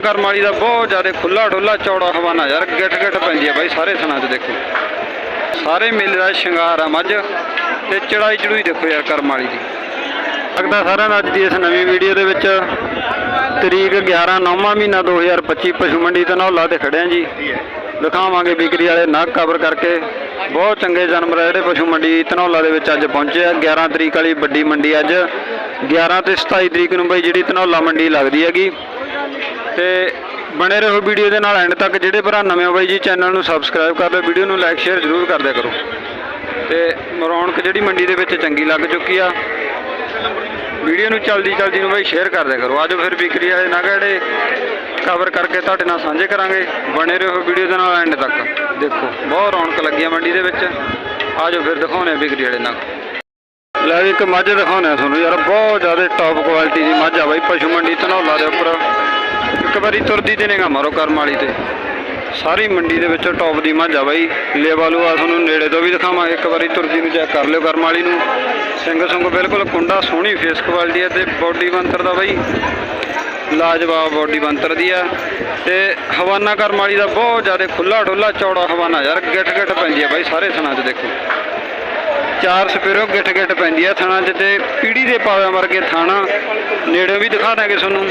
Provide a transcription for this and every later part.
ਕਰਮ ਵਾਲੀ ਦਾ ਬਹੁਤ ਜ਼ਿਆਦਾ ਖੁੱਲਾ ਡੁੱਲਾ ਚੌੜਾ ਹਵਾਨਾ ਯਾਰ, ਗਿੱਟ ਗਿੱਟ ਪੈਂਦੀ ਹੈ ਬਾਈ ਸਾਰੇ ਥਣਾ 'ਚ ਦੇਖੋ। ਸਾਰੇ ਮੇਲੇ ਦਾ ਸ਼ਿੰਗਾਰ ਆ ਮੱਝ ਤੇ ਚੜਾਈ ਚੜੂਈ ਦੇਖੋ ਯਾਰ ਕਰਮਾਲੀ ਦੀ। ਲੱਗਦਾ ਸਾਰਿਆਂ ਨੂੰ ਅੱਜ ਦੀ ਇਸ ਨਵੀਂ ਵੀਡੀਓ ਦੇ ਵਿੱਚ ਤਰੀਕ 11 ਨੌਵਾਂ ਮਹੀਨਾ 2025 ਪਸ਼ੂ ਮੰਡੀ ਧਨੌਲਾ ਤੇ ਖੜਿਆ ਜੀ। ਦਿਖਾਵਾਂਗੇ ਵਿਕਰੀ ਵਾਲੇ ਨਗ ਕਵਰ ਕਰਕੇ। ਬਹੁਤ ਚੰਗੇ ਜਾਨਵਰ ਆ ਜਿਹੜੇ ਪਸ਼ੂ ਮੰਡੀ ਧਨੌਲਾ ਦੇ ਵਿੱਚ ਅੱਜ ਪਹੁੰਚੇ ਆ। 11 ਤਰੀਕ ਵਾਲੀ ਵੱਡੀ ਮੰਡੀ ਅੱਜ। 11 ਤੇ 27 ਤਰੀਕ ਨੂੰ ਬਈ ਜਿਹੜੀ ਧਨੌਲਾ ਮੰਡੀ ਲੱਗਦੀ ਹੈਗੀ। ਤੇ ਬਣੇ ਰਹੋ ਵੀਡੀਓ ਦੇ ਨਾਲ ਐਂਡ ਤੱਕ। ਜਿਹੜੇ ਭਰਾ ਨਵੇਂ ਹੋ ਬਾਈ ਜੀ ਚੈਨਲ ਨੂੰ ਸਬਸਕ੍ਰਾਈਬ ਕਰ ਲਓ ਵੀਡੀਓ ਨੂੰ ਲਾਈਕ ਸ਼ੇਅਰ ਜ਼ਰੂਰ ਕਰ ਦਿਆ ਕਰੋ। ਤੇ ਰੌਣਕ ਜਿਹੜੀ ਮੰਡੀ ਦੇ ਵਿੱਚ ਚੰਗੀ ਲੱਗ ਚੁੱਕੀ ਆ। ਵੀਡੀਓ ਨੂੰ ਚਲਦੀ ਚਲਦੀ ਨੂੰ ਬਾਈ ਸ਼ੇਅਰ ਕਰ ਦਿਆ ਕਰੋ। ਆਜੋ ਫਿਰ ਵਿਕਰੀ ਵਾਲੇ ਨਗ ਜਿਹੜੇ ਕਵਰ ਕਰਕੇ ਤੁਹਾਡੇ ਨਾਲ ਸਾਂਝੇ ਕਰਾਂਗੇ। ਬਣੇ ਰਹੋ ਵੀਡੀਓ ਦੇ ਨਾਲ ਐਂਡ ਤੱਕ। ਦੇਖੋ, ਬਹੁਤ ਰੌਣਕ ਲੱਗੀ ਆ ਮੰਡੀ ਦੇ ਵਿੱਚ। ਆਜੋ ਫਿਰ ਦਿਖਾਉਣੇ ਆ ਵਿਕਰੀ ਵਾਲੇ ਨਾਲ ਲੈ ਇੱਕ ਮੱਝ ਦਿਖਾਉਣੇ ਆ ਤੁਹਾਨੂੰ। ਯਾਰ, ਬਹੁਤ ਜ਼ਿਆਦਾ ਟੌਪ ਕੁਆਲਿਟੀ ਦੀ ਮੱਝ ਆ ਬਾਈ। ਪਸ਼ੂ ਮੰਡੀ ਧਨੌਲਾ ਦੇ ਉੱਪਰ। ਇੱਕ ਵਾਰੀ ਤੁਰਦੀ ਤੇ ਦੇਣੇਗਾ ਮਾਰੋ ਕਰਮ ਵਾਲੀ ਤੇ। ਸਾਰੀ ਮੰਡੀ ਦੇ ਵਿੱਚੋਂ ਟੌਪ ਦੀ ਮੱਝ ਆ ਬਾਈ। ਲੇਵਾਲੂ ਆ ਤੁਹਾਨੂੰ ਨੇੜੇ ਤੋਂ ਵੀ ਦਿਖਾਵਾਂਗੇ। ਇੱਕ ਵਾਰੀ ਤੁਰਦੀ ਨੂੰ ਚੈੱਕ ਕਰ ਲਿਓ ਕਰਮ ਵਾਲੀ ਨੂੰ। ਸਿੰਘ ਸੰਗ ਬਿਲਕੁਲ ਕੁੰਡਾ ਸੋਹਣੀ ਫੇਸ ਕੁਆਲਿਟੀ ਹੈ ਤੇ ਬੋਡੀ ਬੰਤਰ ਦਾ ਬਾਈ। ਲਾਜਵਾਬ ਬੋਡੀ ਬੰਤਰ ਦੀ ਆ। ਤੇ ਹਵਾਨਾ ਕਰਮ ਵਾਲੀ ਦਾ ਬਹੁਤ ਜ਼ਿਆਦਾ ਖੁੱਲਾ ਡੁੱਲਾ ਚੌੜਾ ਹਵਾਨਾ ਯਾਰ, ਗਿੱਟ ਗਿੱਟ ਪੈਂਦੀ ਆ ਬਾਈ ਸਾਰੇ ਥਣਾ 'ਚ ਦੇਖੋ। ਚਾਰ ਸਪੇਰੋ ਗਿੱਟ ਗਿੱਟ ਪੈਂਦੀ ਆ ਥਣਾ 'ਚ ਤੇ ਪੀੜੀ ਦੇ ਪਾਵਿਆਂ ਵਰਗੇ ਥਾਣਾ ਨੇੜੇ ਵੀ ਦਿਖਾ ਦਾਂਗੇ ਤੁਹਾਨੂੰ।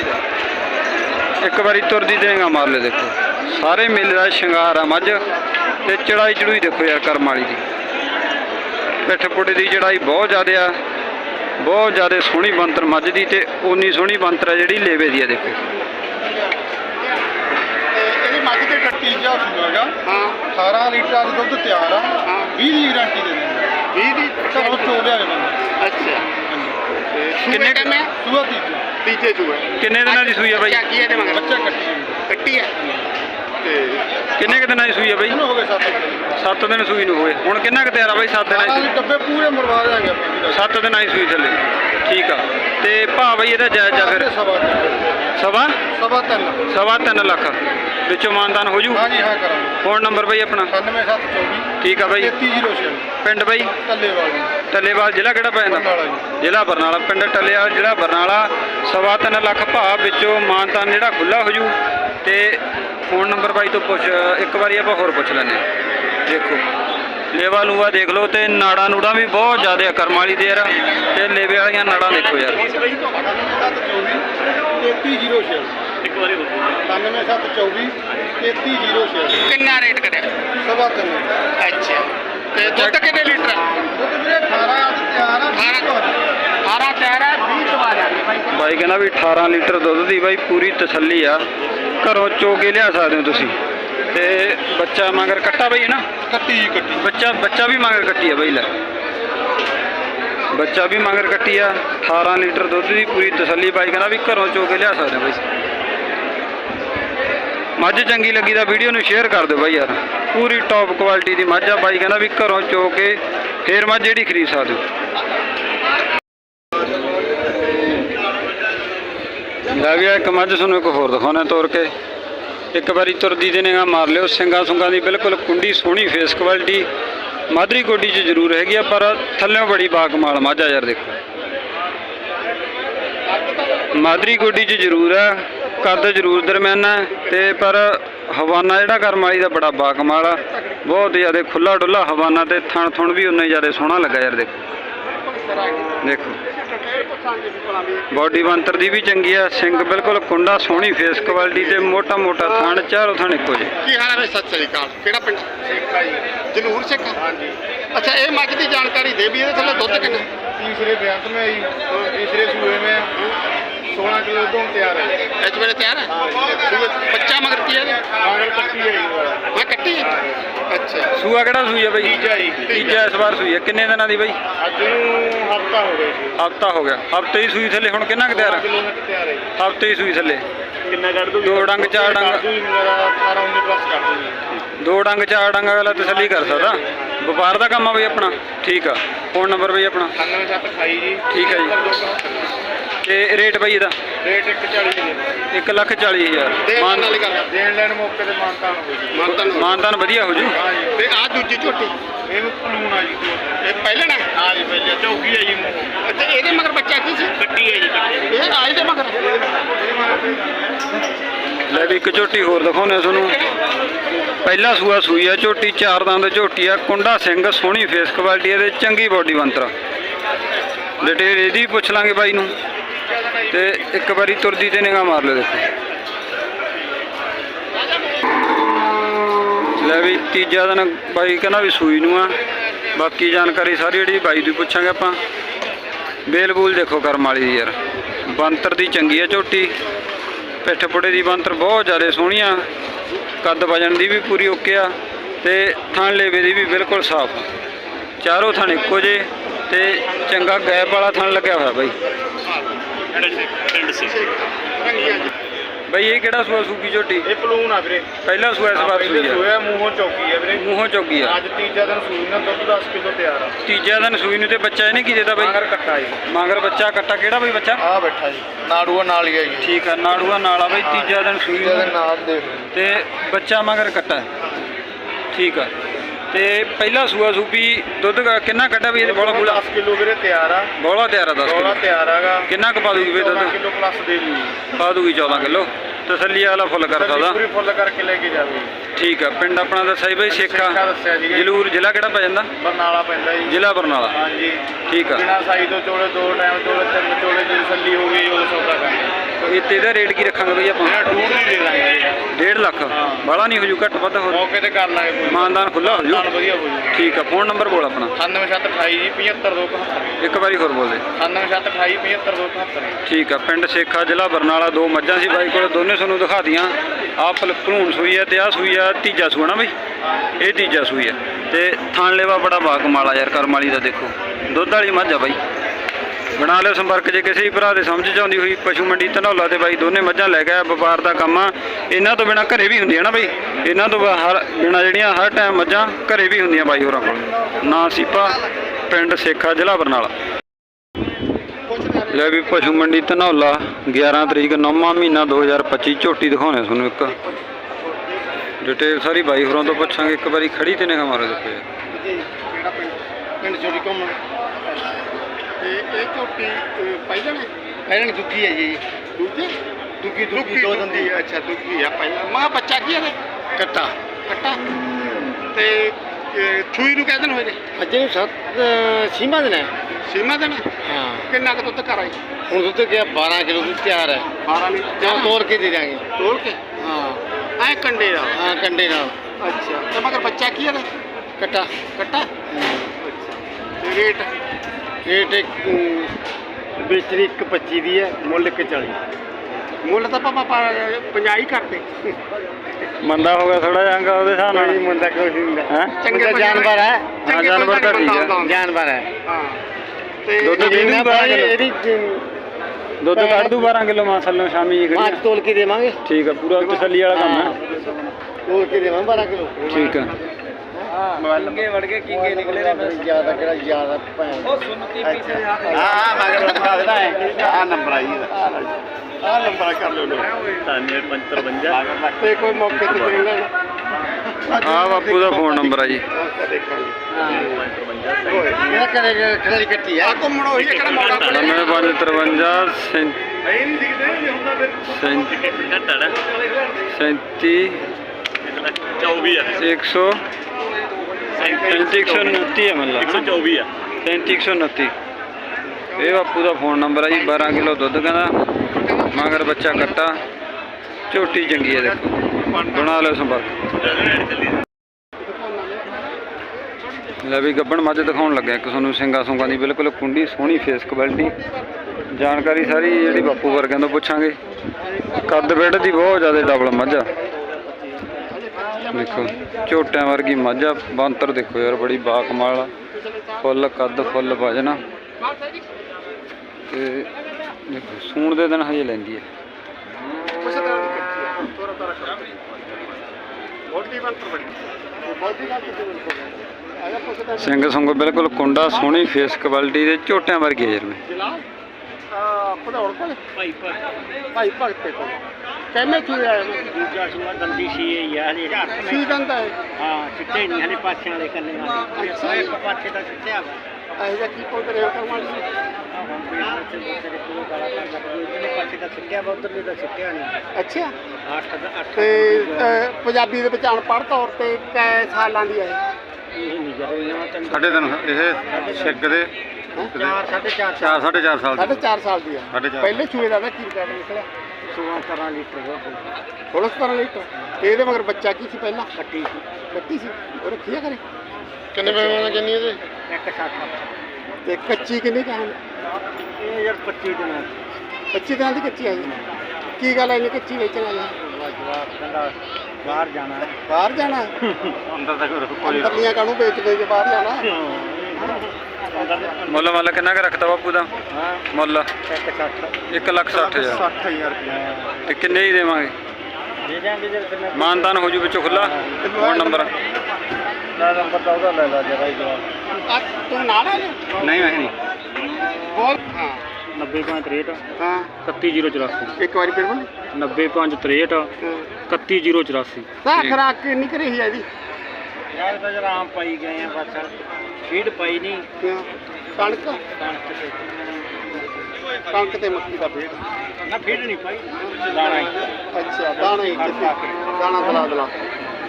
ਇੱਕ ਵਾਰੀ ਤੁਰਦੀ ਦੇਗਾ ਮਾਰ ਲੈ ਦੇਖੋ। ਸਾਰੇ ਮੇਲੇ ਦਾ ਸ਼ਿੰਗਾਰ ਆ ਮੱਝ ਤੇ ਚੜਾਈ ਚੜੂਈ ਦੇਖੋ ਯਾਰ ਕਰਮ ਵਾਲੀ ਦੀ। ਪਿੱਠ ਪੁੱਟ ਦੀ ਚੜਾਈ ਬਹੁਤ ਜ਼ਿਆਦਾ ਆ ਬਹੁਤ ਜ਼ਿਆਦਾ ਸੋਹਣੀ ਬੰਤਰ ਮੱਝ ਦੀ ਤੇ ਓਨੀ ਸੋਹਣੀ ਬੰਤਰ ਆ ਜਿਹੜੀ ਲੇਵੇ ਦੀ ਆ ਦੇਖੋ। ਇਹਦੀ ਮੱਝ ਦੇ ਟੱਟੀ ਜਿਹਾ ਸੂਆਗਾ ਹਾਂ। 18 ਲੀਟਰ ਦਾ ਦੁੱਧ ਤਿਆਰ ਆ। ਹਾਂ। 20 ਦੀ ਗਾਰੰਟੀ ਦੇ ਦਿੰਦੇ 20 ਦੀ ਘਰੋਂ ਚੋ ਲਿਆ ਬੰਦਾ ਅੱਛਾ। ਤੇ ਕਿੰਨੇ ਕੁ- ਕਮੇ ਸੂਆ ਤੀਜਾ। ਤੀਜੇ ਚੂਏ ਕਿੰਨੇ ਦਿਨਾਂ ਦੀ ਸੂਈ ਆ ਬਾਈ? ਬੱਚਾ ਕੀ ਹੈ ਇਹਦੇ ਮਗਰ? ਬੱਚਾ ਕੱਟੀ। ਕੱਟੀ ਹੈ? ਤੇ ਕਿੰਨੇ ਕੁ ਦਿਨਾਂ ਦੀ ਸੂਈ ਆ ਬਾਈ? ਹੋ ਗਏ 7 ਦਿਨ। 7 ਦਿਨ ਸੂਈ ਨੂੰ ਹੋਏ ਹੁਣ ਕਿੰਨਾ ਕੁ ਤਿਆਰ ਆ ਬਾਈ 7 ਦਿਨਾਂ ਦੀ ਡੱਬੇ ਪੂਰੇ ਮਰਵਾ ਦੇਾਂਗੇ ਆਪਾਂ ਜੀ 7 ਦਿਨਾਂ ਦੀ ਸੂਈ ਥੱਲੇ ਠੀਕ ਆ। ਤੇ ਭਾ ਬਾਈ ਇਹਦਾ ਜਾਇਜ਼ ਜਾ ਫਿਰ? ਸਵਾ ਸਵਾ? ਸਵਾ ਤਿੰਨ। ਸਵਾ 3 ਲੱਖ। ਵਿੱਚੋਂ ਮਾਨਦਾਨ ਹੋ ਜੂ? ਹਾਂ ਜੀ ਹਾਂ ਕਰਾਂਗੇ। ਫੋਨ ਨੰਬਰ ਬਾਈ ਆਪਣਾ? 9724 ਠੀਕ ਆ ਬਾਈ। 3306 ਪਿੰਡ ਬਾਈ? ਕੱਲੇ ਵਾਲੀ ਟੱਲੇਵਾਲ ਜ਼ਿਲ੍ਹਾ ਕਿਹੜਾ ਪੈ ਜਾਂਦਾ ਜੀ। ਜ਼ਿਲ੍ਹਾ ਬਰਨਾਲਾ। ਪਿੰਡ ਟੱਲੇਵਾਲ ਜ਼ਿਲ੍ਹਾ ਬਰਨਾਲਾ। ਸਵਾ ਤਿੰਨ ਲੱਖ ਭਾਅ ਵਿੱਚੋਂ ਮਾਨਤਾਨ ਜਿਹੜਾ ਖੁੱਲਾ ਹੋ ਜੂ ਤੇ ਫੋਨ ਨੰਬਰ ਬਾਈ ਤੋਂ ਪੁੱਛ ਇੱਕ ਵਾਰੀ ਆਪਾਂ ਹੋਰ ਪੁੱਛ ਲੈਂਦੇ ਹਾਂ। ਦੇਖੋ ਲੇਵਾ ਲੂਆ ਦੇਖ ਲਓ ਤੇ ਨਾੜਾ ਨੂੜਾ ਵੀ ਬਹੁਤ ਜ਼ਿਆਦਾ ਕਰਮ ਵਾਲੀ ਦੇ ਯਾਰ ਤੇ ਲੇਵੇ ਵਾਲੀਆਂ ਨਾੜਾਂ ਦੇਖੋ ਯਾਰ। 9724 3306 ਇੱਕ ਵਾਰੀ ਹੋਰ 9724 3306 ਕਿੰਨਾ ਰੇਟ ਕਰਿਆ? ਸਵਾ ਤਿੰਨ। ਅੱਛਾ। ਤੇ ਦੁੱਧ ਕਿੰਨੇ ਲੀਟਰ ਹੈ ਦੁੱਧ ਵੀਰੇ 18 ਅੱਜ ਤਿਆਰ ਆ 20 ਤੋਂ 18 ਤਿਆਰ ਹੈ 20 ਚਵਾ ਬਾਈ ਕਹਿੰਦਾ ਵੀ 18 ਲੀਟਰ ਦੁੱਧ ਦੀ ਬਾਈ ਪੂਰੀ ਤਸੱਲੀ ਆ। ਘਰੋਂ ਚੋ ਕੇ ਲਿਆ ਸਕਦੇ ਹੋ ਤੁਸੀਂ। ਤੇ ਬੱਚਾ ਮਗਰ ਕੱਟਾ ਬਾਈ ਹੈ ਨਾ ਕੱਟੀ ਕੱਟੀ। ਬੱਚਾ ਬੱਚਾ ਵੀ ਮਗਰ ਕੱਟੀ ਆ ਬਈ ਲੈ। ਬੱਚਾ ਵੀ ਮਗਰ ਕੱਟੀ ਆ। 18 ਲੀਟਰ ਦੁੱਧ ਦੀ ਪੂਰੀ ਤਸੱਲੀ ਬਾਈ ਕਹਿੰਦਾ ਵੀ ਘਰੋਂ ਚੋ ਕੇ ਲਿਆ ਸਕਦੇ ਆ ਬਈ। ਮੱਝ ਚੰਗੀ ਲੱਗੀ ਤਾਂ ਵੀਡੀਓ ਨੂੰ ਸ਼ੇਅਰ ਕਰ ਦਿਓ ਬਾਈ ਯਾਰ। ਪੂਰੀ ਟੌਪ ਕੁਆਲਿਟੀ ਦੀ ਮੱਝ ਆ ਬਾਈ ਕਹਿੰਦਾ ਵੀ ਘਰੋਂ ਚੋ ਕੇ ਫੇਰ ਮੱਝ ਜਿਹੜੀ ਖਰੀਦ ਸਕਦੇ ਹੋ। ਲੈ ਵੀ ਆ ਇੱਕ ਮੱਝ ਤੁਹਾਨੂੰ ਇੱਕ ਹੋਰ ਦਿਖਾਉਣਾ ਤੋਰ ਕੇ। ਇੱਕ ਵਾਰੀ ਤੁਰਦੀ ਦੇ ਨੇਗਾ ਮਾਰ ਲਿਓ, ਸਿੰਗਾ ਸੁੰਗਾ ਦੀ ਬਿਲਕੁਲ ਕੁੰਡੀ ਸੋਹਣੀ ਫੇਸ ਕੁਆਲਿਟੀ ਮਾਦਰੀ ਗੋਡੀ 'ਚ ਜ਼ਰੂਰ ਹੈਗੀ ਆ, ਪਰ ਥੱਲੇੋਂ ਬੜੀ ਬਾਕਮਾਲ ਮੱਝ ਆ ਯਾਰ ਦੇਖੋ। ਮਾਦਰੀ ਗੋਡੀ 'ਚ ਜ਼ਰੂਰ ਆ, ਕੱਦ ਜ਼ਰੂਰ ਦਰਮਿਆਨਾ ਹੈ, ਤੇ ਪਰ ਹਵਾਨਾ ਜਿਹੜਾ ਕਰਮ ਵਾਲੀ ਦਾ ਬੜਾ ਬਾਕਮਾਲ ਆ, ਬਹੁਤ ਜ਼ਿਆਦਾ ਖੁੱਲਾ ਡੁੱਲਾ ਹਵਾਨਾ ਤੇ ਥਣ ਥੁਣ ਵੀ ਉਨਾ ਹੀ ਜ਼ਿਆਦਾ ਸੋਹਣਾ ਲੱਗਾ ਯਾਰ ਦੇਖੋ। ਦੇਖੋ ਬਾਡੀ ਬੰਤਰ ਦੀ ਵੀ ਚੰਗੀ ਆ ਸਿੰਘ ਬਿਲਕੁਲ ਕੁੰਡਾ ਸੋਹਣੀ ਫੇਸ ਕੁਆਲਿਟੀ ਤੇ ਮੋਟਾ ਮੋਟਾ ਥਣ ਚਾਰੋਂ ਥਣ ਇੱਕੋ ਜਿਹੇ ਕੀ ਹਾਲ ਹੈ ਬਈ ਸਤਿ ਸ੍ਰੀ ਅਕਾਲ ਕਿਹੜਾ ਪਿੰਡ ਸੇਖਾ ਜੀ ਜਨੂਰ ਸਿੱਖ ਹਾਂਜੀ ਅੱਛਾ ਇਹ ਮੱਝ ਦੀ ਜਾਣਕਾਰੀ ਦੇ ਵੀ ਇਹਦੇ ਥੱਲੇ ਦੁੱਧ ਕਿੰਨਾ तीसरे ब्याह में आई तीसरे सूए में सोलह किलो दूध तैयार है ਇਸ ਵੇਲੇ ਤਿਆਰ ਹੈ ਸੂਏ- ਬੱਚਾ ਮਗਰ ਕੀ ਹੈ ਇਹਦੇ? आगल कट्टी है ये ਹਾਂ ਕੱਟੀ ਹੈ ਅੱਛਾ ਸੂਆ ਕਿਹੜਾ ਸੂਈ ਆ ਬਈ ਤੀਜਾ ਜੀ। ਤੀਜਾ ਇਸ ਵਾਰ ਸੂਈ ਆ ਕਿੰਨੇ ਹਫਤਾ ਹੋ ਗਿਆ ਜੀ। ਹਫਤਾ ਹੋ ਗਿਆ। ਹਫ਼ਤੇ ਦੀ ਸੂਈ ਥੱਲੇ ਹੁਣ ਕਿੰਨਾ ਕੁ ਤਿਆਰ ਆ? ਕਿਲੋਮੀਟਰ ਤਿਆਰ ਹੈ ਹਫ਼ਤੇ ਦੀ ਸੂਈ ਥੱਲੇ। ਕਿੰਨਾ ਕੱਢ ਦੂਗੀ ਦੋ ਡੰਗ, ਚਾਰ ਡੰਗ। ਮੇਰਾ 18 19 ਪਲੱਸ ਕਰ ਦੂਗੀ ਦੋ ਡੰਗ ਚਾਰ ਡੰਗ ਅਗਲਾ ਤਸੱਲੀ ਕਰ ਸਕਦਾ। ਵਪਾਰ ਦਾ ਕੰਮ ਆ ਬਈ ਆਪਣਾ। ਠੀਕ ਆ। ਫੋਨ ਨੰਬਰ ਬਈ ਆਪਣਾ। 97 ਜੀ। ਠੀਕ ਹੈ ਜੀ। ਤੇ ਰੇਟ ਬਈ ਇਹਦਾ? ਰੇਟ 140 ਜੀ। 1 ਲੱਖ 40 ਹਜ਼ਾਰ। ਮਾਨ ਵਾਲੀ ਦੇਣ ਲੈਣ ਮੌਕੇ ਤੇ ਮਾਨਤਾ ਹੋ ਜੀ। ਮਾਨਤਨ ਵਧੀਆ ਹੋ ਜੂ। ਹਾਂ ਜੀ। ਤੇ ਆ ਦੂਜੀ ਝੋਟੀ? ਇਹਨੂੰ ਪਲੂਣ ਆ ਜੀ। ਹਾਂ ਜੀ ਪਹਿਲੇ ਚੌਕੀ ਹੈ ਜੀ ਮੂੰਹ। ਅੱਛਾ ਇਹਦੇ ਮਗਰ ਬੱਚਾ ਕੀ ਸੀ? ਕੱਟੀ ਹੈ ਜੀ ਕੱਟੀ ਇਹ ਆਜ ਦੇ ਮਗਰ? ਲੈ ਵੀ ਇੱਕ ਝੋਟੀ ਹੋਰ ਦਿਖਾਉਂਦੇ ਤੁਹਾਨੂੰ। ਪਹਿਲਾ ਸੂਆ ਸੂਈ ਆ ਝੋਟੀ ਚਾਰ ਦੰਦ ਝੋਟੀ ਆ। ਕੁੰਡਾ ਸਿੰਘ ਸੋਹਣੀ ਫੇਸ ਕੁਆਲਿਟੀ ਇਹਦੇ ਚੰਗੀ ਬੋਡੀ ਬੰਤਰ ਡਿਟੇਲ ਇਹਦੀ ਪੁੱਛ ਲਾਂਗੇ ਬਾਈ ਨੂੰ। ਤੇ ਇੱਕ ਵਾਰੀ ਤੁਰਦੀ ਤੇ ਨਿਗਾਹ ਮਾਰ ਲਿਓ ਦੇਖੋ। ਲੈ ਵੀ ਤੀਜਾ ਦਿਨ ਬਾਈ ਕਹਿੰਦਾ ਵੀ ਸੂਈ ਨੂੰ ਆ। ਬਾਕੀ ਜਾਣਕਾਰੀ ਸਾਰੀ ਜਿਹੜੀ ਬਾਈ ਦੀ ਪੁੱਛਾਂਗੇ ਆਪਾਂ। ਬੇਲ ਦੇਖੋ ਕਰਮ ਵਾਲੀ ਦੀ ਯਾਰ। ਬੰਤਰ ਦੀ ਚੰਗੀ ਆ ਝੋਟੀ ਪਿੱਠ ਪੁੜੇ ਦੀ ਬੰਤਰ ਬਹੁਤ ਜ਼ਿਆਦਾ ਸੋਹਣੀ ਆ। ਕੱਦ ਵਜਣ ਦੀ ਵੀ ਪੂਰੀ ਓਕੇ ਆ ਤੇ ਥਣ ਲੇਵੇ ਦੀ ਵੀ ਬਿਲਕੁਲ ਸਾਫ਼ ਚਾਰੋਂ ਥਣ ਇੱਕੋ ਜੇ ਤੇ ਚੰਗਾ ਗੈਪ ਵਾਲਾ ਥਣ ਲੱਗਿਆ ਹੋਇਆ ਬਾਈ। ਬਾਈ ਇਹ ਕਿਹੜਾ ਸੂਆ ਸੂਕੀ ਝੋਟੀ? ਇਹ ਪਲੂਨ ਆ ਵੀਰੇ। ਪਹਿਲਾ ਸੂਆ ਇਸ ਵਾਰ ਸੂਈ ਆ। ਸੂਆ ਮੂੰਹੋਂ ਚੌਕੀ ਆ ਵੀਰੇ। ਮੂੰਹੋਂ ਚੋਗੀ ਆ। ਅੱਜ ਤੀਜਾ ਦਿਨ ਸੂਈ ਨਾ ਦੁੱਧ 10 ਕਿਲੋ ਤਿਆਰ ਆ। ਤੀਜਾ ਦਿਨ ਸੂਈ ਨੂੰ ਤੇ ਬੱਚਾ ਇਹਨੇ ਕੀ ਦੇਤਾ ਬਾਈ? ਮਗਰ ਕੱਟਾ ਜੀ। ਮਗਰ ਬੱਚਾ ਕੱਟਾ। ਕਿਹੜਾ ਬਾਈ ਬੱਚਾ? ਆ ਬੈਠਾ ਜੀ। ਨਾੜੂਆ ਨਾਲ ਹੀ ਆ ਜੀ। ਠੀਕ ਆ ਨਾੜੂਆ ਨਾਲ ਆ ਬਾਈ। ਤੀਜਾ ਦਿਨ ਸੂਈ ਦਿਨ ਨਾਲ ਦੇਖ ਤੇ ਬੱਚਾ ਮਗਰ ਕੱਟਾ। ਠੀਕ ਆ। ਤੇ ਪਹਿਲਾ ਸੂਆ ਸੂਪੀ ਦੁੱਧ ਦਾ ਕਿੰਨਾ ਕੱਟਾ ਵੀ ਇਹਦੇ ਬੋਲਾ ਬੋਲਾ? 10 ਕਿਲੋ ਵੀਰੇ ਤਿਆਰ ਆ। ਬੋਲਾ ਤਿਆਰ ਆ 10 ਰੋਲਾ ਕਿਲੋ ਤਿਆਰ ਆਗਾ। ਕਿੰਨਾ ਕੁ ਪਾ ਦੂਗੀ 14 ਦੁੱਧ? ਕਿਲੋ ਪਲੱਸ ਦੇ ਜੀ ਪਾ ਦੂਗੀ 14 ਕਿਲੋ। ਤਸੱਲੀ ਵਾਲਾ ਫੁੱਲ ਕਰ ਸਕਦਾ। ਪੂਰੀ ਫੁੱਲ ਕਰਕੇ ਲੈ ਕੇ ਜਾਵੇ। ਠੀਕ ਆ ਪਿੰਡ ਆਪਣਾ ਦੱਸਿਆ ਜੀ ਬਾਈ ਸੇਖਾ। ਸੇਖਾ ਦੱਸਿਆ ਜੀ। ਜਲੂਰ ਜ਼ਿਲ੍ਹਾ ਕਿਹੜਾ ਪੈ ਜਾਂਦਾ? ਬਰਨਾਲਾ ਪੈਂਦਾ ਜੀ। ਜ਼ਿਲ੍ਹਾ ਬਰਨਾਲਾ। ਹਾਂਜੀ। ਠੀਕ ਆ। ਬਿਨਾ ਸਾਈ ਤੋਂ ਚੋਲੇ ਦੋ ਟਾਈਮ ਚੋਲੇ ਤਿੰਨ ਚੋਲੇ ਦੀ ਤਸੱਲੀ ਹੋ ਗਈ ਉਹ ਸੌਦਾ ਕਰਨਾ ਤੇ ਇਹਦਾ ਰੇਟ ਕੀ ਰੱਖਾਂਗੇ ਬਈ ਆਪਾਂ? ਇਹਨਾਂ ਟੂਰ ਨਹੀਂ ਦੇ ਦਾਂਗੇ 1.5 ਲੱਖ? ਬਾਲਾ ਨਹੀਂ ਹੋ ਜੂ ਘੱਟ ਵੱਧ ਹੋ ਮੌਕੇ ਤੇ ਕਰ ਲਾਂਗੇ ਕੋਈ। ਮਾਨਦਾਨ ਖੁੱਲਾ ਹੋ ਜੂ ਨਾਲ ਵਧੀਆ ਹੋ ਜੂ ਠੀਕ ਆ ਫੋਨ ਨੰਬਰ ਬੋਲ ਆਪਣਾ। 9728 ਜੀ 75271 ਇੱਕ ਵਾਰੀ ਹੋਰ ਬੋਲ ਦੇ। 9728 75271 ਠੀਕ ਆ ਪਿੰਡ ਸੇਖਾ ਜ਼ਿਲ੍ਹਾ ਬਰਨਾਲਾ ਦੋ ਮੱਝਾਂ ਸੀ ਬਾਈ ਕੋਲ ਦੋਨੇ ਤੁਹਾਨੂੰ ਦਿਖਾ ਦੀਆਂ। ਆਹ ਭਲ- ਭਲੂਣ ਸੂਈ ਆ ਤੇ ਆਹ ਸੂਈ ਆ ਤੀਜਾ ਸੂਆ ਨਾ ਬਈ। ਇਹ ਤੀਜਾ ਸੂਈ ਆ। ਤੇ ਥਾਣਲੇਵਾ ਬੜਾ ਬਾਗ ਮਾਲਾ ਯਾਰ, ਕਰਮ ਵਾਲੀ ਦਾ ਦੇਖੋ। ਦੁੱਧ ਵਾਲੀ ਮੱਝ ਆ ਬਾਈ। ਬਣਾ ਲਿਓ ਸੰਪਰਕ ਜੇ ਕਿਸੇ ਵੀ ਭਰਾ ਦੇ ਸਮਝ ਚ ਆਉਂਦੀ ਹੋਈ, ਪਸ਼ੂ ਮੰਡੀ ਧਨੌਲਾ ਤੇ ਬਾਈ ਦੋਨੇ ਮੱਝਾਂ ਲੈ ਗਿਆ ਵਪਾਰ ਦਾ ਕੰਮ ਆ। ਇਹਨਾਂ ਤੋਂ ਬਿਨਾ ਘਰੇ ਵੀ ਹੁੰਦੀਆਂ ਨਾ ਬਾਈ। ਇਹਨਾਂ ਤੋਂ ਬਾ- ਹਰ, ਬਿਨਾ ਜਿਹੜੀਆਂ ਹਰ ਟਾਈਮ ਮੱਝਾਂ ਘਰੇ ਵੀ ਹੁੰਦੀਆਂ ਬਾਈ ਹੋਰਾਂ ਕੋਲ। ਨਾ ਸੀਪਾ, ਪਿੰਡ ਸੇਖਾ, ਜ਼ਿਲ੍ਹਾ ਬਰਨਾਲਾ। ਲੈ ਵੀ ਪਸ਼ੂ ਮੰਡੀ ਧਨੌਲਾ 11 ਤਰੀਕ 9ਵਾਂ ਮਹੀਨਾ 2025 ਝੋਟੀ ਦਿਖਾਉਣੇ ਤੁਹਾਨੂੰ ਇੱਕ। ਡਿਟੇਲ ਸਾਰੀ ਬਾਈ ਹੋਰਾਂ ਤੋਂ ਪੁੱਛਾਂਗੇ ਇੱਕ ਵਾਰੀ ਖੜੀ ਤੇ ਨਿਗਾਹ ਮਾਰੋ ਦੇਖੋ ਕਿਹੜਾ ਪਿੰਡ? ਪਿੰਡ ਚੋਰੀ ਘੁੰਮਣ ਤੇ ਇਹ ਝੋਟੀ ਪਹਿਲਾਂ ਪਹਿਲਾਂ ਦੁੱਖੀ ਹੈ ਜੀ। ਦੂਜੇ ਦੁੱਖੀ ਦੁੱਗੀ ਦੋ ਦੰਦੀ। ਅੱਛਾ ਦੁੱਗੀ ਆ। ਪਹਿਲਾਂ ਮਾਂ ਬੱਚਾ ਕੀ ਹੈ ਕੱਟਾ। ਕੱਟਾ। ਤੇ ਛੂਈ ਨੂੰ ਕਹਿ ਦਿਨ ਹੋਏ ਨੇ? ਅਜੇ ਸੱਤ ਸੀਮਾ ਦੇ ਨੇ। ਸੀਮਾ ਦੇਣਾ ਹਾਂ। ਕਿੰਨਾ ਕੁ ਦੁੱਧ ਆਈ ਹੁਣ ਦੁੱਧ ਗਿਆ 12 ਕਿਲੋ ਦੁੱਧ ਤਿਆਰ ਹੈ। 12 ਲੀਟਰ। ਜਾਂ ਤੋੜ ਕੇ ਦੇ ਦਾਂਗੇ ਤੋਲ ਕੇ? ਹਾਂ। ਐ ਕੰਡੇ ਦਾ? ਹਾਂ ਕੰਡੇ ਨਾਲ। ਅੱਛਾ। ਤੇ ਮਗਰ ਬੱਚਾ ਕੀ ਹੈ ਨੇ ਕੱਟਾ। ਕੱਟਾ? ਅੱਛਾ। ਤੇ ਰੇਟ? ਰੇਟ ਇੱਕ ਵੇਚਣੀ ਇੱਕ 25 ਦੀ ਹੈ ਮੁੱਲ ਇੱਕ 40 ਮੁੱਲ ਤਾਂ ਪਾਪਾ 50 ਹੀ ਕਰਦੇ ਮੰਦਾ ਹੋ ਗਿਆ ਥੋੜਾ ਜਾਂਗਾ ਉਹਦੇ ਹਿਸਾਬ ਨਾਲ। ਕੋਈ ਮੁੰਡਾ ਕੋਈ ਨਹੀਂ ਹੁੰਦਾ। ਹੈਂ? ਚੰਗੇ ਜਾਨਵਰ ਹੈ। ਹਾਂ, ਜਾਨਵਰ ਤਾਂ ਠੀਕ ਹੈ। ਜਾਨਵਰ ਹੈ। ਹਾਂ। ਤੇ ਦੁੱਧ ਨਾ ਬਾਰਾਂ। ਇਹਦੀ ਦੁੱਧ ਕੱਢ ਦੂ 12 ਕਿਲੋ ਮਾਸਲ ਨੂੰ ਸ਼ਾਮੀ ਜੀ ਤੋਲ ਕੇ ਦੇਵਾਂਗੇ। ਠੀਕ ਆ ਪੂਰਾ ਤਸੱਲੀ ਵਾਲਾ ਕੰਮ ਹੈ। ਤੋਲ ਕੇ ਦੇਵਾਂ 12 ਕਿਲੋ। ਠੀਕ ਆ ਮਲਗੇ ਵੜ ਕੇ ਕੀਗੇ ਨਿਕਲੇ ਨੇ ਜ਼ਿਆਦਾ ਕਿਹੜਾ ਜ਼ਿਆਦਾ ਭੈਣ ਉਹ ਸੁਣਤੀ ਪਿੱਛੇ ਹਾਂ ਹਾਂ ਮਗਰ ਦਿਖਾ ਦੇਣਾ ਹੈ ਆ ਨੰਬਰ ਆਈ ਆ ਨੰਬਰ ਕਰ ਲਓ ਲੋ 95 ਤੇ ਕੋਈ ਮੌਕੇ ਤੇ ਦੇਣਾ ਆ ਬਾਪੂ ਦਾ ਫੋਨ ਨੰਬਰ ਆ ਜੀ। ਇਹਦਾ ਕਰੇ ਖੜੀ ਕੱਟੀ ਆ? ਘੁੰਮਣ ਉਹੀ ਹੈ ਕਿਹੜਾ ਮੌੜਾ ਪੜਿਆ 9553 ਇਹ ਨਹੀਂ ਦਿਖਦੇ ਨਹੀਂ ਹੁੰਦਾ ਫਿਰ। 37 100 129 ਹੈ ਮਤਲਬ 124 ਆ। 3129 ਇਹ ਬਾਪੂ ਦਾ ਫੋਨ ਨੰਬਰ ਆ ਜੀ 12 ਕਿਲੋ ਦੁੱਧ ਕਹਿੰਦਾ। ਮਗਰ ਬੱਚਾ ਕੱਟਾ। ਝੋਟੀ ਚੰਗੀ ਹੈ ਦੇਖੋ। ਬਣਾ ਲਿਓ ਸੰਪਰਕ। ਲੈ ਵੀ ਗੱਬਣ ਮੱਝ ਦਿਖਾਉਣ ਲੱਗਾ ਇੱਕ ਤੁਹਾਨੂੰ ਸਿੰਘਾ ਸੁੰਗਾ ਦੀ ਬਿਲਕੁਲ ਕੁੰਡੀ ਸੋਹਣੀ ਫੇਸ ਕੁਆਲਿਟੀ ਜਾਣਕਾਰੀ ਸਾਰੀ ਜਿਹੜੀ ਬਾਪੂ ਵਰਗਿਆਂ ਤੋਂ ਪੁੱਛਾਂਗੇ। ਕੱਦ ਬੈੱਡ ਦੀ ਬਹੁਤ ਜ਼ਿਆਦਾ ਡਬਲ ਮੱਝ ਆ। ਦੇਖੋ, ਝੋਟਿਆਂ ਵਰਗੀ ਮੱਝ, ਬਾਂਤਰ ਦੇਖੋ ਯਾਰ, ਬੜੀ ਬਾਕਮਾਲ ਫੁੱਲ, ਕੱਦ ਫੁੱਲ ਵਜਨ ਤੇ ਦੇਖੋ, ਸੂਣ ਦੇ ਦਿਨ ਹਜੇ ਲੈਂਦੀ ਹੈ ਬੋਡੀ ਬੰਦ ਸਿੰਘ ਸੰਗ ਬਿਲਕੁਲ ਕੁੰਡਾ, ਸੋਹਣੀ ਫੇਸ ਕੁਆਲਿਟੀ ਦੇ ਝੋਟਿਆਂ ਵਰਗੀ ਹੈ ਯਾਰ ਮੈਂ। ਜਿਲਾ ਆ ਭਾਈ ਭਗਤ। ਕੀ ਆਇਆ ਮੈਂ ਦੂਜਾ ਸੂਆ ਦੰਦੀ ਸੀ ਇਹ ਯਾਰ ਇਹ ਕੀ ਕਹਿੰਦਾ ਹੈ ਹਾਂ ਸਿੱਟੇ ਨਹੀਂ ਹਲੇ ਪਾਛੇ ਵਾਲੇ ਕੰਨੇ ਵਾਲੇ ਅੱਛਾ। ਇੱਕ ਪਾਛੇ ਦਾ ਸਿੱਟਿਆ ਵਾ ਇਹ ਜਿਹਾ ਕੀ ਪੁੱਤ ਰਿਹਾ ਕਰਮਾਂ ਹੁਣ ਵੀ ਇੱਥੇ ਤੇਰੇ ਕੋਲ ਗਾਲਾ ਤਾਂ ਲੱਗ ਇਤਨੇ ਪਾਸੇ ਦਾ ਸਿੱਟਿਆ ਵਾ ਉਧਰਲੇ ਦਾ ਸਿੱਟਿਆ ਨਹੀਂ। ਅੱਛਾ। ਅੱਠ ਦਾ ਅੱਠ ਤੇ ਅਹ, ਪੰਜਾਬੀ ਦੇ ਵਿੱਚ ਅਨਪੜ੍ਹ ਤੌਰ ਤੇ ਕੈ ਸਾਲਾਂ ਦੀ ਹੈ ਇਹ? ਨਹੀਂ ਜਰੇ ਨਾ ਤੈਨੂੰ ਸਾਡੇ ਦਿਨ ਇਹ ਸਿੱਕ ਦੇ ਚਾਰ ਸਾਢੇ ਚਾਰ 4 4.5 ਸਾਲ ਸਾਢੇ 4 ਸਾਲ ਦੀ ਹੈ ਸਾਢੇ ਚਾਰ। ਪਹਿਲੇ ਸੂਏ ਦਾ ਕੀ ਰਿਕਾਰਡ ਨਿਕਲਿਆ? 16 17 ਲੀਟਰ ਦਾ ਥੋੜਾ 17 ਲੀਟਰ? ਤੇ ਇਹਦੇ ਮਗਰ ਬੱਚਾ ਕੀ ਸੀ ਪਹਿਲਾਂ? ਕੱਟੀ ਸੀ। ਕੱਟੀ ਸੀ? ਉਹ ਰੱਖੀਆ ਕਰੇ ਕਿੰਨੇ ਪੈਸੇ ਕਿੰਨੀ ਇਹਦੇ ਇੱਕ ਸੱਠ ਤੇ ਕੱਚੀ ਕਿੰਨੀ ਕਹਾਂ ਇਹ ਯਾਰ 25 ਦਿਨਾਂ 25 ਦਿਨਾਂ ਦੀ ਕੱਚੀ ਜੀ? ਕੀ ਗੱਲ ਹੈ ਇਹਨੇ ਕੱਚੀ ਵੇਚਣ ਆਈ ਹੈ ਦਾ ਜਵਾਬ ਕਹਿੰਦਾ ਬਾਹਰ ਜਾਣਾ ਹੈ। ਬਾਹਰ ਜਾਣਾ? ਅੰਦਰ ਤੱਕ ਅੰਦਰਲੀਆਂ ਕਾਹਨੂੰ ਵੇਚਦੇ ਜੇ ਬਾਹਰ ਜਾਣਾ? ਹੈ? ਮੁੱਲ ਮੁੱਲ ਕਿੰਨਾ ਕੁ ਰੱਖਤਾ ਬਾਪੂ ਦਾ? ਹਾਂ? ਮੁੱਲ? ਇੱਕ ਸੱਠ। 1 ਲੱਖ 60 ਹਜ਼ਾਰ। 60000 ਰੁਪਏ। ਤੇ ਕਿੰਨੇ ਹੀ ਦੇਵਾਂਗੇ? ਦੇ ਜਾਂਗੇ ਜਰ ਕਿੰਨਾ ਮਾਨਦਾਨ ਹੋ ਜੂ ਵਿੱਚੋਂ ਖੁੱਲਾ ਫੋਨ ਨੰਬਰ ਦਾ ਨੰਬਰ ਤਾਂ ਉਹਦਾ ਲੈ ਲਾ ਜਰਾ ਹੀ ਜਵਾਬ। ਆ ਤੂੰ ਨਾਲ ਆ ਜਾ? ਨਹੀਂ ਮੈਂ ਨਹੀਂ। ਬੋਲ। ਹਾਂ। 90.63 ਹਾਂ। 31084 ਇੱਕ ਵਾਰੀ ਫਿਰ ਬੋਲ। 90.63 ਹਾਂ 31084 ਤਾਂ ਖਰਾਕ ਕਿੰਨੀ ਕਰੀ ਹੈ ਜੀ ਯਾਰ ਤਾਂ ਜਰਾ ਆਮ ਪਾਈ ਗਏ ਆ ਬਸ। ਫੀਡ ਪਾਈ ਨਹੀਂ। ਕਿਉਂ? ਕਣਕ? ਕਣਕ ਤੇ। ਕਣਕ ਤੇ ਮੱਕੀ ਦਾ ਫੇਰ। ਨਾ ਫੀਡ ਨਹੀਂ ਪਾਈ। ਦਾਣਾ ਹੀ। ਅੱਛਾ ਦਾਣਾ ਹੀ ਕਿੱਥੇ ਦਾਣਾ ਦਲਾ ਦਲਾ।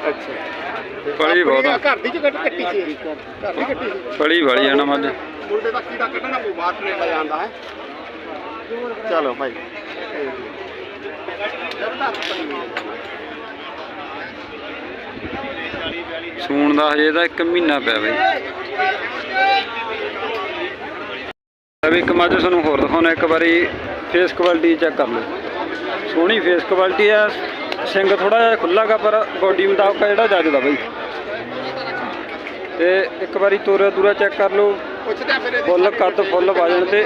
ਅੱਛਾ। ਬੜੀ ਬਹੁਤ ਆ। ਘਰ ਦੀ ਚ ਕੱਟ ਕੱਟੀ ਸੀ। ਘਰ ਦੀ ਕੱਟੀ ਸੀ। ਬੜੀ ਬੜੀ ਆ ਨਾ ਮੱਝ। ਮੁੰਡੇ ਦਾ ਕੀੜਾ ਕੱਢਣਾ ਪਊ ਬਾਹਰ ਕਨੇਡਾ ਜਾਂਦਾ ਹੈ। ਚਲੋ ਭਾਈ। ਸੂਣ ਦਾ ਹਜੇ ਤਾਂ 1 ਮਹੀਨਾ ਪਿਆ ਬਈ। ਅਬ ਇੱਕ ਮੱਝ ਤੁਹਾਨੂੰ ਹੋਰ ਦਿਖਾਉਣਾ ਇੱਕ ਵਾਰੀ ਫੇਸ ਕੁਆਲਿਟੀ ਚੈੱਕ ਕਰ ਲਓ। ਸੋਹਣੀ ਫੇਸ ਕੁਆਲਿਟੀ ਆ ਸਿੰਘ ਥੋੜਾ ਜਿਹਾ ਖੁੱਲਾਗਾ ਪਰ ਬੋਡੀ ਮੁਤਾਬਕ ਜਿਹੜਾ ਜੱਜਦਾ ਬਈ। ਤੇ ਇੱਕ ਵਾਰੀ ਤੋਰਾ ਦੂਰਾ ਚੈੱਕ ਕਰ ਲਓ ਫੁੱਲ ਕੱਦ ਫੁੱਲ ਵਜਣ ਤੇ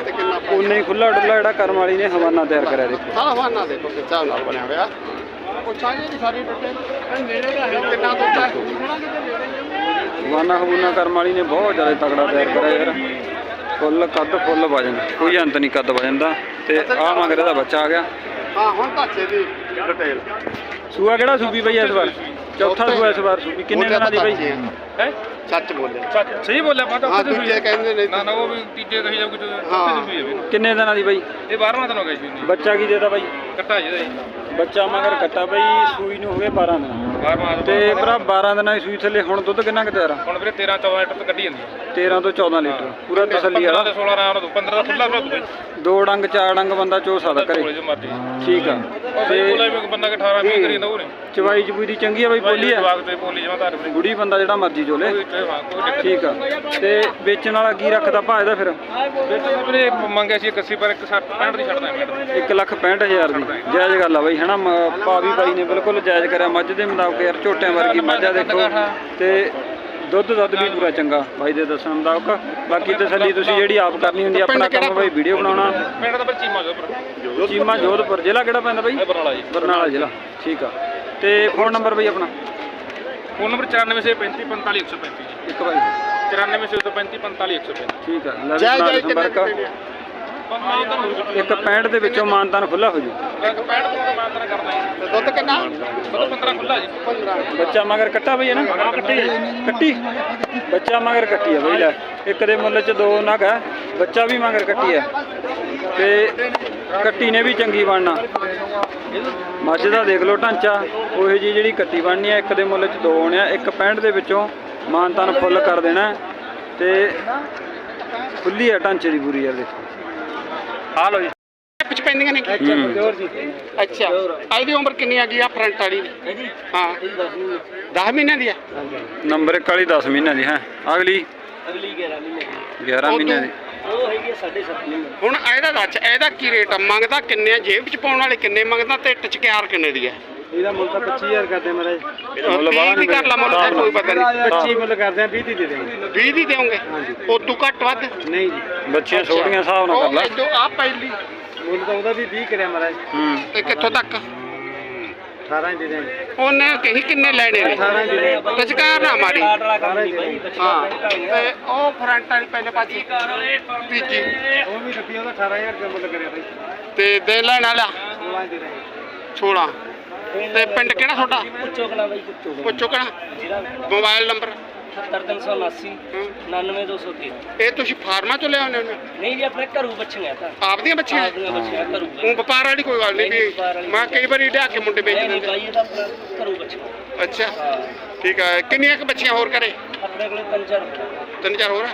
ਉਨੇ ਹੀ ਖੁੱਲਾ ਡੁੱਲਾ ਜਿਹੜਾ ਕਰਮ ਵਾਲੀ ਨੇ ਹਵਾਨਾ ਤਿਆਰ ਕਰਿਆ ਦੇਖੋ। ਸਾਰਾ ਫਾਨਾ ਦੇਖੋ ਹਿਸਾਬ ਨਾਲ ਬਣਿਆ ਹੋਇਆ। ਪੁੱਛਾਂਗੇ ਜੀ ਸਾਰੀ ਡਿਟੇਲ ਨੇੜੇ ਦਾ ਹੈ ਕਿੰਨਾ ਦੁੱਧ ਹੈ? ਥੋੜਾ ਕਿਤੇ ਨੇੜੇ ਆ। ਹਵਾਨਾ ਹਬੂਨਾ ਕਰਮ ਵਾਲੀ ਨੇ ਬਹੁਤ ਜ਼ਿਆਦਾ ਤਕੜਾ ਤਿਆਰ ਕਰਿਆ ਯਾਰ। ਫੁੱਲ ਕੱਦ ਫੁੱਲ ਵਜਨ ਕੋਈ ਅੰਤ ਨਹੀਂ ਕੱਦ ਵਜਨ ਦਾ ਤੇ ਆਹ ਮਗਰ ਇਹਦਾ ਬੱਚਾ ਆ ਗਿਆ। ਹਾਂ ਹੁਣ ਧਾਚੇ ਦੀ ਡਿਟੇਲ ਸੂਆ ਕਿਹੜਾ ਸੂਬੀ ਬਈ ਇਸ ਵਾਰ? ਚੌਥਾ ਸੂਆ ਇਸ ਵਾਰ ਸੂਬੀ। ਕਿੰਨੇ ਦਿਨਾਂ ਦੀ ਬਈ? ਹੈ। ਸੱਚ ਬੋਲੇ ਸਹੀ ਬੋਲਿਆ ਪਾ ਹਾਂ ਦੂਜੇ ਕਹਿੰਦੇ ਨੇ ਨਾ ਨਾ ਉਹ ਵੀ ਤੀਜੇ ਕਹੀ ਜਾਊ ਕਿ ਹਾਂ। ਕਿੰਨੇ ਦਿਨਾਂ ਦੀ ਬਈ? ਇਹ 12ਵਾਂ ਦਿਨ ਹੋ ਗਿਆ ਜੀ ਬੱਚਾ ਕੀ ਦੇਦਾ ਬਈ? ਕੱਟਾ ਜਿਹਦਾ ਜੀ। ਬੱਚਾ ਮਗਰ ਕੱਟਾ ਬਈ ਸੂਈ ਨੂੰ ਹੋ ਗਏ 12 ਦਿਨ। 12ਵਾਂ ਤੇ ਭਰਾ 12 ਦਿਨਾਂ ਦੀ ਸੂਈ ਥੱਲੇ ਹੁਣ ਦੁੱਧ ਕਿੰਨਾ ਕੁ ਤਿਆਰ ਆ? ਹੁਣ ਵੀਰੇ 13 14 ਲੀਟਰ ਤੋਂ ਕੱਢੀ ਜਾਂਦੀ ਹੈ 13 ਤੋਂ 14 ਲੀਟਰ ਪੂਰਾ ਤਸੱਲੀ 15 ਵਾਲਾ। ਤੇ 16 ਆਰਾਮ ਨਾਲ 15 ਦਾ ਖੁੱਲਾ ਦੁੱਧ ਬਈ ਦੋ ਡੰਗ ਚਾਰ ਡੰਗ ਬੰਦਾ ਚੋ ਸਕਦਾ ਕੋਲੇ ਘਰੇ। ਜੋ ਮਰਜ਼ੀ। ਠੀਕ ਆ। ਤੇ ਕੋਲੇ ਵੀ ਬੰਦਾ ਕਿ 18 20 ਕਰੀ ਜਾਂਦਾ ਉਹ ਨਹੀਂ ਚਵਾਈ ਚਬੂਈ ਦੀ ਚੰਗੀ ਆ ਬਈ ਬੋਲੀ ਆ। ਜਵਾਕ ਤੇ ਬੋਲੀ ਜਮਾ ਧਾਰ ਵੀਰੇ ਬੁੜੀ ਬੰਦਾ ਜਿਹੜਾ ਮਰਜ਼ੀ ਚੋਲੇ। ਠੀਕ ਆ। ਤੇ ਵੇਚਣ ਵਾਲਾ ਕੀ ਰੱਖਦਾ ਭਾ ਇਹਦਾ ਫਿਰ? ਵੀਰੇ ਮੰਗਿਆ ਸੀ 81 ਪਰ 160 65 ਦੀ ਛੱਡਦਾ ਮਿੰਟ 1 ਲੱਖ 65000 ਦੀ। ਜਾਇਜ਼ ਗੱਲ ਆ ਬਈ ਹਨਾ? ਮ- ਭਾਵੀ ਬਾਈ ਨੇ ਬਿਲਕੁਲ ਜਾਇਜ਼ ਕਰਿਆ। ਮੱਝ ਦੇ ਮੁਤਾਬਕ ਯਾਰ ਝੋਟਿਆਂ ਵਰਗੀ ਮੱਝ ਦੇਖੋ। ਤੇ ਦੁੱਧ ਦੁੱਧ ਵੀ ਪੂਰਾ ਚੰਗਾ ਬਾਈ ਦੇ ਦੱਸਣ ਮੁਤਾਬਕ। ਬਾਕੀ ਤਸੱਲੀ ਤੁਸੀਂ ਜਿਹੜੀ ਆਪ ਕਰਨੀ ਹੁੰਦੀ ਆਪਣਾ ਕੰਮ ਬਾਈ ਵੀਡੀਓ ਬਣਾਉਣਾ। ਪਿੰਡ ਦਾ ਪਰ ਚੀਮਾ ਜੋਧਪੁਰ ਜ਼ਿਲ੍ਹਾ ਕਿਹੜਾ ਪੈਂਦਾ ਬਾਈ? ਇਹ ਬਰਨਾਲਾ ਜੀ। ਬਰਨਾਲਾ ਜ਼ਿਲ੍ਹਾ। ਠੀਕ ਆ। ਤੇ ਫੋਨ ਨੰਬਰ ਬਈ ਆਪਣਾ? ਫੋਨ ਨੰਬਰ 9435 45 135 ਜੀ। ਇੱਕ ਵਾਰੀ। 9435 45 135 ਠੀਕ ਆ ਲੈ ਜੈ ਜੈ ਇੱਕ 65 ਦੇ ਵਿੱਚੋਂ ਮਾਨਤਾਨ ਖੁੱਲਾ ਹੋ ਜੂ। ਇੱਕ ਪੈਂਟ ਤੋਂ ਮੈਂ ਤਰਾ ਕਰਦਾ ਜੀ ਤੇ ਦੁੱਧ ਕਿੰਨਾ? ਮਤਲਬ 15 ਖੁੱਲਾ ਜੀ। 15 ਬੱਚਾ ਮਗਰ ਕੱਟਾ ਬਈ ਹੈ ਨਾ? ਕੱਟੀ ਕੱਟੀ? ਬੱਚਾ ਮਗਰ ਕੱਟੀ ਆ ਬਈ ਲੈ। ਇੱਕ ਦੇ ਮੁੱਲ ਚ ਦੋ ਨਗ ਹੈ ਬੱਚਾ ਵੀ ਮਗਰ ਕੱਟੀ ਹੈ। ਤੇ ਕੱਟੀ ਨੇ ਵੀ ਚੰਗੀ ਬਣਨਾ। ਮੱਝ ਦਾ ਦੇਖ ਲਓ ਢਾਂਚਾ ਉਹੇ ਜੀ ਜਿਹੜੀ ਕੱਟੀ ਬਣਨੀ ਹੈ ਇੱਕ ਦੇ ਮੁੱਲ ਚ ਦੋ ਹੋਣੇ ਆ ਇੱਕ 65 ਦੇ ਵਿੱਚੋਂ ਮਾਨਤਾਨ ਫੁੱਲ ਕਰ ਦੇਣਾ ਤੇ ਖੁੱਲੀ ਹੈ ਢਾਂਚੇ ਦੀ ਪੂਰੀ ਯਾਰ ਦੇਖੋ। ਆ ਲਓ ਜੀ। ਪਿੱਛ ਪੈਂਦੀਆਂ ਨੇ। ਅੱਛਾ। ਇਹਦੀ ਉਮਰ ਕਿੰਨੀ ਆ ਗਈ ਆ ਫਰੰਟ ਵਾਲੀ ਦੀ? ਹਾਂ। 10 ਮਹੀਨਿਆਂ ਦੀ ਆ? ਨੰਬਰ 1 ਵਾਲੀ 10 ਮਹੀਨਿਆਂ ਦੀ ਹੈ। ਅਗਲੀ? ਅਗਲੀ 11 ਮਹੀਨੇ 11 ਮਹੀਨਿਆਂ ਦੀ। ਉਹ ਹੈਗੀ 7.5 ਮਹੀਨੇ। ਹੁਣ ਇਹਦਾ ਦੱਸ ਇਹਦਾ ਕੀ ਰੇਟ ਆ? ਮੰਗਦਾ ਕਿੰਨੇ ਆ? ਜੇਬ ਚ ਪਾਉਣ ਵਾਲੇ ਕਿੰਨੇ ਮੰਗਦਾ? ਤੇ ਟਚਕਿਆਰ ਕਿੰਨੇ ਦੀ ਆ? ਇਹਦਾ ਮੁੱਲ ਤਾਂ 25000 ਕਰਦੇ ਮਹਾਰਾਜ। ਤੀਹ ਵੀ ਕਰ ਲਾ ਮੁੱਲ ਤਾਂ ਕੋਈ ਪਤਾ ਨਹੀਂ। 25 ਮੁੱਲ ਕਰਦੇ ਆ 20 ਦੀ ਦੇ ਦੇਵਾਂਗੇ। 20 ਦੀ ਦੇਵੋਗੇ? ਉਦੋਂ ਘੱਟ ਵੱਧ? ਨਹੀਂ ਜੀ। ਬੱਚੀਆਂ ਛੋਟੀਆਂ ਹਿਸਾਬ ਨਾਲ ਕਰ ਉਹ ਲੈ ਆ ਪਹਿਲੀ। ਮੁੱਲ ਤਾਂ ਉਹਦਾ ਵੀ 20 ਕਰਿਆ ਮਹਾਰਾਜ। ਹੂੰ ਤੇ ਕਿੱਥੋਂ ਤੱਕ? 18 ਹੀ ਦੇ। ਉਹਨੇ ਕਹੀ ਕਿੰਨੇ ਲੈਣੇ ਨੇ? ਟਚਕਾਰ ਨਾ ਮਾਰੀ। ਹੀ ਦੇ। ਹਾਂ ਤੇ ਉਹ ਫਰੰਟ ਵਾਲੀ ਪਹਿਲੇ ਪਾਸੇ। ਤੀਜੀ। ਉਹ ਵੀ ਰੱਖੀ ਉਹਦਾ 18000 ਰੁਪਏ ਮੁੱਲ ਕਰਿਆ ਬਾਈ। ਤੇ ਦੇ ਲੈਣ ਵਾਲਾ? 16 ਦੇ। ਦੇਵਾਂਗੇ 16 ਤੇ ਪਿੰਡ ਕਿਹੜਾ ਤੁਹਾਡਾ? ਪੁੱਛੋ ਕਲਾ ਬਾਈ ਪੁੱਛੋ ਪੁੱਛੋ ਕਿਹੜਾ ਜਿਹੜਾ ਮੋਬਾਈਲ ਨੰਬਰ। 78379 99213 ਇਹ ਤੁਸੀਂ ਫਾਰਮਾਂ ਤੋਂ ਲਿਆਉਂਦੇ ਹੋ ਨਹੀਂ ਜੀ ਆਪਣੇ ਘਰੂ ਬੱਚੀਆਂ ਤਾਂ। ਆਪਦੀਆਂ ਬੱਚੀਆਂ? ਆਪਦੀਆਂ ਬੱਚੀਆਂ ਘਰੂ ਉਹ ਵਪਾਰ ਵਾਲੀ ਕੋਈ ਗੱਲ ਨਹੀਂ ਨਹੀਂ, ਵਪਾਰ ਵੀ ਵਾਲੀ ਮੈਂ ਕਈ ਵਾਰੀ ਲਿਆ ਕੇ ਮੁੰਡੇ ਵੇਚ ਨਹੀਂ ਦਿੰਦੇ। ਬਾਈ ਇਹ ਤਾਂ ਆਪਣਾ ਘਰੂ ਬੱਚੀਆਂ ਅੱਛਾ। ਠੀਕ ਹੈ ਕਿੰਨੀਆਂ ਕੁ ਬੱਚੀਆਂ ਹੋਰ ਕਰੇ? ਆਪਣੇ ਕੋਲੇ ਤਿੰਨ ਚਾਰ ਰੁਪਏ ਤਿੰਨ ਚਾਰ ਹੋਰ ਆ?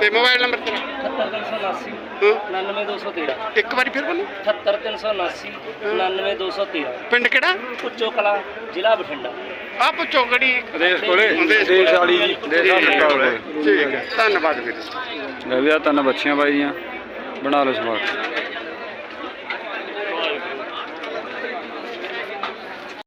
ਤੇ ਮੋਬਾਈਲ ਨੰਬਰ ਤੇਰਾ? 78379 ਹਾਂ। 99213 ਇੱਕ ਵਾਰੀ ਫਿਰ ਬੋਲੋ। 78379 99213 ਪਿੰਡ ਕਿਹੜਾ? ਪੁੱਚੋ ਕਲਾ ਜ਼ਿਲ੍ਹਾ ਬਠਿੰਡਾ। ਆ ਪੁੱਛੋ ਗੜੀ ਦੇਸ਼ ਕੋਲੇ। ਦੇਸ਼ ਵਾਲੀ ਦੇਸ਼ ਵਾਲੀ। ਠੀਕ ਹੈ। ਧੰਨਵਾਦ ਵੀਰ ਲੈ ਆਹ ਤਿੰਨ ਬੱਚੀਆਂ ਬਾਈ ਦੀਆਂ। ਬਣਾ ਲਓ ਸਵਾਲ